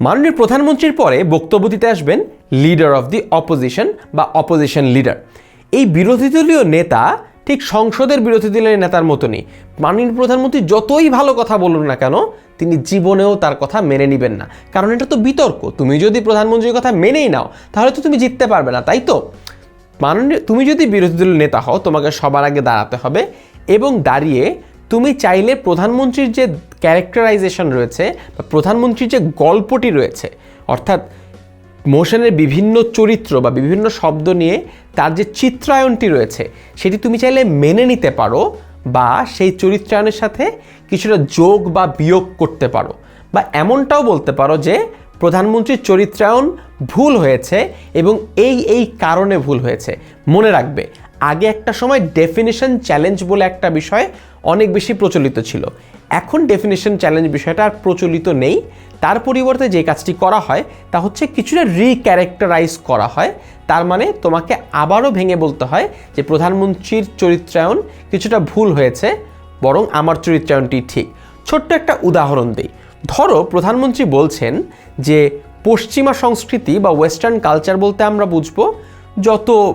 মাননীয় প্রধানমন্ত্রীর পরে বক্তব্য দিতে আসবেন লিডার অফ দি অপোজিশন বা অপোজিশন লিডার এই বিরোধী দলীয় নেতা ঠিক সংসদের বিরোধী দলীয় নেতার মতনই। মাননীয় প্রধানমন্ত্রী যতই ভালো কথা বলুন না কেন, তিনি জীবনেও তার কথা মেনে নেবেন না। কারণ এটা তো বিতর্ক। তুমি যদি প্রধানমন্ত্রীর কথা মেনেই নাও, তাহলে তো তুমি জিততে পারবে না, তাই তো? মাননীয়, তুমি যদি বিরোধী দলের নেতা হও, তোমাকে সবার আগে দাঁড়াতে হবে এবং দাঁড়িয়ে তুমি চাইলে প্রধানমন্ত্রীর যে ক্যারেক্টারাইজেশন রয়েছে বা প্রধানমন্ত্রীর যে গল্পটি রয়েছে, অর্থাৎ মোশনের বিভিন্ন চরিত্র বা বিভিন্ন শব্দ নিয়ে তার যে চিত্রায়নটি রয়েছে, সেটি তুমি চাইলে মেনে নিতে পারো বা সেই চরিত্রায়নের সাথে কিছুটা যোগ বা বিয়োগ করতে পারো। বা এমনটাও বলতে পারো যে প্রধানমন্ত্রীর চরিত্রায়ন ভুল হয়েছে এবং এই এই কারণে ভুল হয়েছে। মনে রাখবে আগে একটা সময় ডেফিনেশন চ্যালেঞ্জ বলে একটা বিষয় অনেক বেশি প্রচলিত ছিল। এখন ডেফিনেশন চ্যালেঞ্জ বিষয়টা আর প্রচলিত নেই। তার পরিবর্তে যে কাজটি করা হয়, তা হচ্ছে কিছুটা রিক্যারেক্টারাইজ করা হয়। তার মানে তোমাকে আবারও ভেঙে বলতে হয় যে প্রধানমন্ত্রীর চরিত্রায়ন কিছুটা ভুল হয়েছে, বরং আমার চরিত্রায়নটি ঠিক। ছোট্ট একটা উদাহরণ দিই। ধরো প্রধানমন্ত্রী বলছেন যে পশ্চিমা সংস্কৃতি বা ওয়েস্টার্ন কালচার বলতে আমরা বুঝব, যত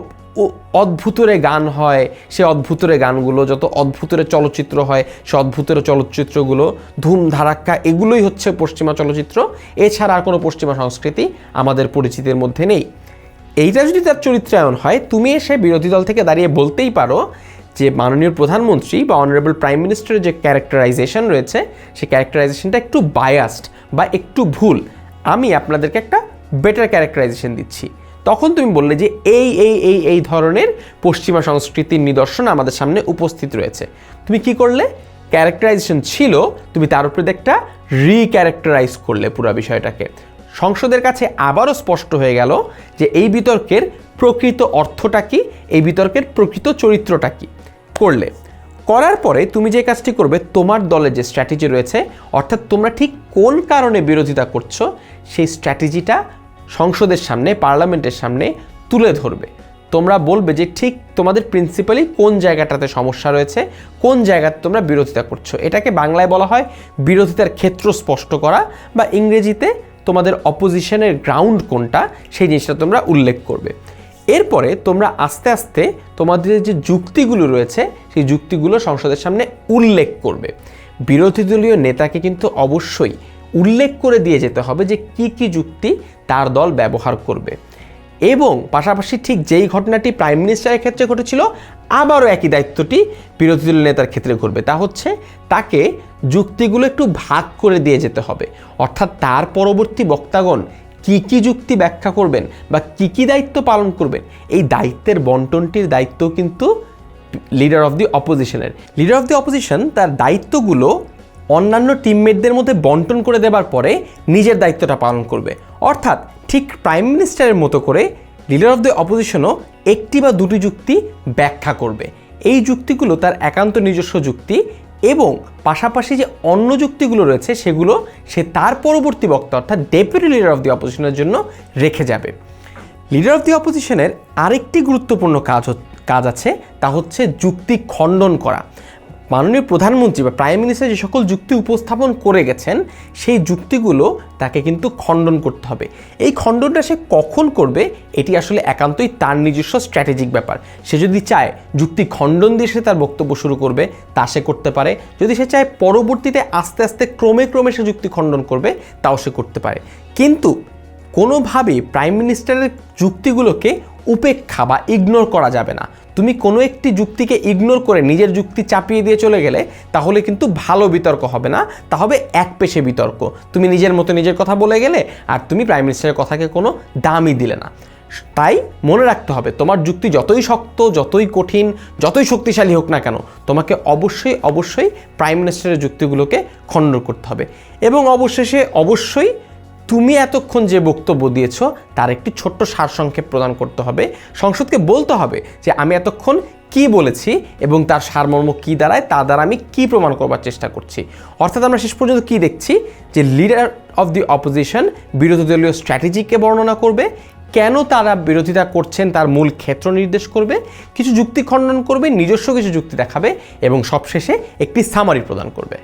অদ্ভুতরে গান হয়, সে অদ্ভুতরে গানগুলো, যত অদ্ভুতরে চলচ্চিত্র হয়, সে অদ্ভুতরে চলচ্চিত্রগুলো, ধুম, ধারাক্কা, এগুলোই হচ্ছে পশ্চিমা চলচ্চিত্র। এছাড়া আর কোনো পশ্চিমা সংস্কৃতি আমাদের পরিচিতির মধ্যে নেই। এইটা যদি তার চরিত্রায়ন হয়, তুমি এসে বিরোধী দল থেকে দাঁড়িয়ে বলতেই পারো যে মাননীয় প্রধানমন্ত্রী বা অনারেবল প্রাইম মিনিস্টারের যে ক্যারেক্টারাইজেশন রয়েছে সেই ক্যারেক্টারাইজেশনটা একটু বায়াসড বা একটু ভুল। আমি আপনাদেরকে একটা বেটার ক্যারেক্টারাইজেশন দিচ্ছি। তখন তুমি বললে যে এই এই এই এই ধরনের পশ্চিমা সংস্কৃতির নিদর্শন আমাদের সামনে উপস্থিত রয়েছে। তুমি কি করলে? ক্যারেক্টারাইজেশন ছিল, তুমি তার উপরে একটা রিক্যারেক্টারাইজ করলে পুরো বিষয়টাকে। সংসদের কাছে আবারও স্পষ্ট হয়ে গেল যে এই বিতর্কের প্রকৃত অর্থটা কি, এই বিতর্কের প্রকৃত চরিত্রটা কি। করলে। করার পরে তুমি যে কাজটি করবে, তোমার দলের যে স্ট্র্যাটেজি রয়েছে, অর্থাৎ তোমরা ঠিক কোন কারণে বিরোধিতা করছ, সেই স্ট্র্যাটেজিটা সংসদের সামনে, পার্লামেন্টের সামনে তুলে ধরবে। তোমরা বলবে যে ঠিক তোমাদের প্রিন্সিপালি কোন জায়গাটাতে সমস্যা রয়েছে, কোন জায়গাতে তোমরা বিরোধিতা করছ। এটাকে বাংলায় বলা হয় বিরোধিতার ক্ষেত্র স্পষ্ট করা বা ইংরেজিতে তোমাদের অপোজিশনের গ্রাউন্ড কোনটা, সেই জিনিসটা তোমরা উল্লেখ করবে। এরপরে তোমরা আস্তে আস্তে তোমাদের যে যুক্তিগুলো রয়েছে, সেই যুক্তিগুলো সংসদের সামনে উল্লেখ করবে। বিরোধী দলীয় নেতাকে কিন্তু অবশ্যই উল্লেখ করে দিয়ে যেতে হবে যে কি কি যুক্তি তার দল ব্যবহার করবে। এবং পাশাপাশি ঠিক যেই ঘটনাটি প্রাইম মিনিস্টারের ক্ষেত্রে ঘটেছিল, আবারও একই দায়িত্বটি বিরোধী দলীয় নেতার ক্ষেত্রে ঘটবে। তা হচ্ছে তাকে যুক্তিগুলো একটু ভাগ করে দিয়ে যেতে হবে। অর্থাৎ তার পরবর্তী বক্তাগণ কি কি যুক্তি ব্যাখ্যা করবেন বা কি কি দায়িত্ব পালন করবেন, এই দায়িত্বের বন্টনটির দায়িত্ব কিন্তু লিডার অফ দি অপোজিশনের লিডার অফ দি অপোজিশন তার দায়িত্বগুলো অন্যান্য টিমমেটদের মধ্যে বন্টন করে দেবার পরে নিজের দায়িত্বটা পালন করবে। অর্থাৎ ঠিক প্রাইম মিনিস্টারের মতো করে লিডার অফ দ্য অপোজিশনও একটি বা দুটি যুক্তি ব্যাখ্যা করবে। এই যুক্তিগুলো তার একান্ত নিজস্ব যুক্তি এবং পাশাপাশি যে অন্য যুক্তিগুলো রয়েছে সেগুলো সে তার পরবর্তী বক্তা অর্থাৎ ডেপুটি লিডার অফ দি অপোজিশনের জন্য রেখে যাবে। লিডার অফ দি অপোজিশনের আরেকটি গুরুত্বপূর্ণ কাজ কাজ আছে, তা হচ্ছে যুক্তি খণ্ডন করা। মাননীয় প্রধানমন্ত্রী বা প্রাইম মিনিস্টার যে সকল যুক্তি উপস্থাপন করে গেছেন, সেই যুক্তিগুলো তাকে কিন্তু খণ্ডন করতে হবে। এই খণ্ডনটা সে কখন করবে, এটি আসলে একান্তই তার নিজস্ব স্ট্র্যাটেজিক ব্যাপার। সে যদি চায় যুক্তি খণ্ডন দিয়ে সে তার বক্তব্য শুরু করবে, তা সে করতে পারে। যদি সে চায় পরবর্তীতে আস্তে আস্তে, ক্রমে ক্রমে সে যুক্তি খণ্ডন করবে, তাও সে করতে পারে। কিন্তু কোনোভাবেই প্রাইম মিনিস্টারের যুক্তিগুলোকে উপেক্ষা বা ইগনোর করা যাবে না। তুমি কোনো একটি যুক্তিকে ইগনোর করে নিজের যুক্তি চাপিয়ে দিয়ে চলে গেলে তাহলে কিন্তু ভালো বিতর্ক হবে না। তা হবে এক পেশে বিতর্ক। তুমি নিজের মতো নিজের কথা বলে গেলে আর তুমি প্রাইম মিনিস্টারের কথাকে কোনো দামই দিলে না। তাই মনে রাখতে হবে, তোমার যুক্তি যতই শক্ত, যতই কঠিন, যতই শক্তিশালী হোক না কেন, তোমাকে অবশ্যই অবশ্যই প্রাইম মিনিস্টারের যুক্তিগুলোকে খণ্ডন করতে হবে। এবং অবশেষে অবশ্যই তুমি এতক্ষণ যে বক্তব্য দিয়েছ, তার একটি ছোট্ট সারসংক্ষেপ প্রদান করতে হবে। সংসদকে বলতে হবে যে, আমি এতক্ষণ কি বলেছি এবং তার সারমর্ম কী দাঁড়ায়, তা দ্বারা আমি কি প্রমাণ করবার চেষ্টা করছি। অর্থাৎ আমরা শেষ পর্যন্ত কি দেখছি? যে লিডার অফ দি অপোজিশন বিরোধী দলীয় স্ট্র্যাটেজিকে বর্ণনা করবে, কেন তারা বিরোধিতা করছেন তার মূল ক্ষেত্র নির্দেশ করবে, কিছু যুক্তি খণ্ডন করবে, নিজস্ব কিছু যুক্তি দেখাবে এবং সবশেষে একটি সামারি প্রদান করবে।